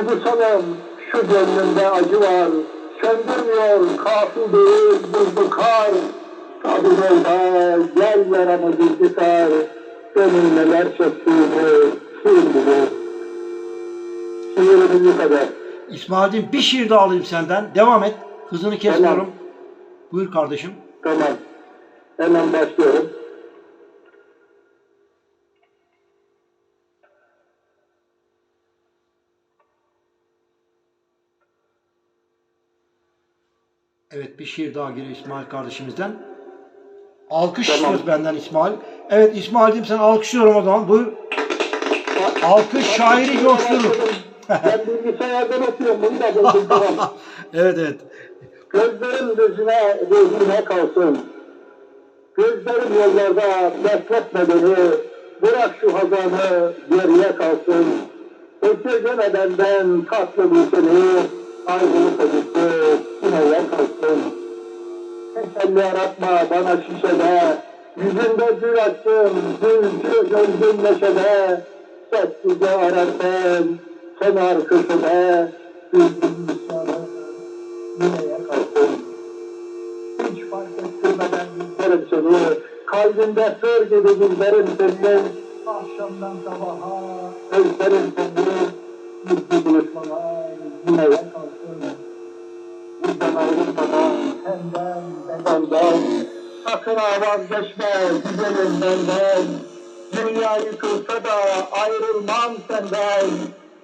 Duygusalım şu gönlümde acı var. Söndürmüyor kafir değil buzlu kar. Sabır ol da gel yaramı dizdi sar. Benim neler çektiğimi kim bilir. Şiirimin bu kadar. İsmail'cim bir şiir daha alayım senden. Devam et. Hızını kesmiyorum. Buyur kardeşim. Tamam. Hemen başlıyorum. Evet bir şiir daha geliyor İsmail kardeşimizden. Alkış Tamam. benden İsmail. Evet İsmail'cim sen alkışlıyorum o zaman. Buyur. Alkış şairi coşturur. ben bilgisayardan okuyorum bunu da buldum tamam. Evet evet. Gözlerim gözüne, gözüne kalsın. Gözlerim yollarda bekletme beni. Bırak şu hazanı geriye kalsın. Esirgeme benden tatlı bir seni. Ayrılık acısı sineye kalsın. Teselli bana şişede. Yüzünde gül açtım, gülcü gözüm neşede. Sessizce ararken, kenar köşede. Güldüm sana, yine kalsın. Hiç fark ettirmeden izlerim seni. Kalbimde sır gibi izlerim seni. Akşamdan sabaha özlerim seni. Mutlu buluşmalar yine kalsın. Bizden ayrılmadan senden bedenden. Sakın vazgeçme güzelim benden. Dünya yıkılsa da ayrılmam senden.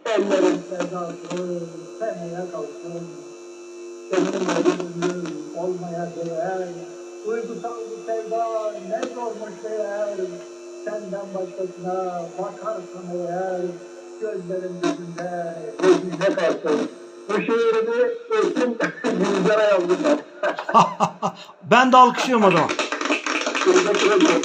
Ellerim sevdası seneye kalsın. Bir ömür olmaya değer. Duygusal bir sevda ne zormuş değer. Senden başkasına bakarsan eğer. Gözlerim gözünde, gözünde kalsın. Bu şiirimi yazdım ben. De alkışlıyorum ederim.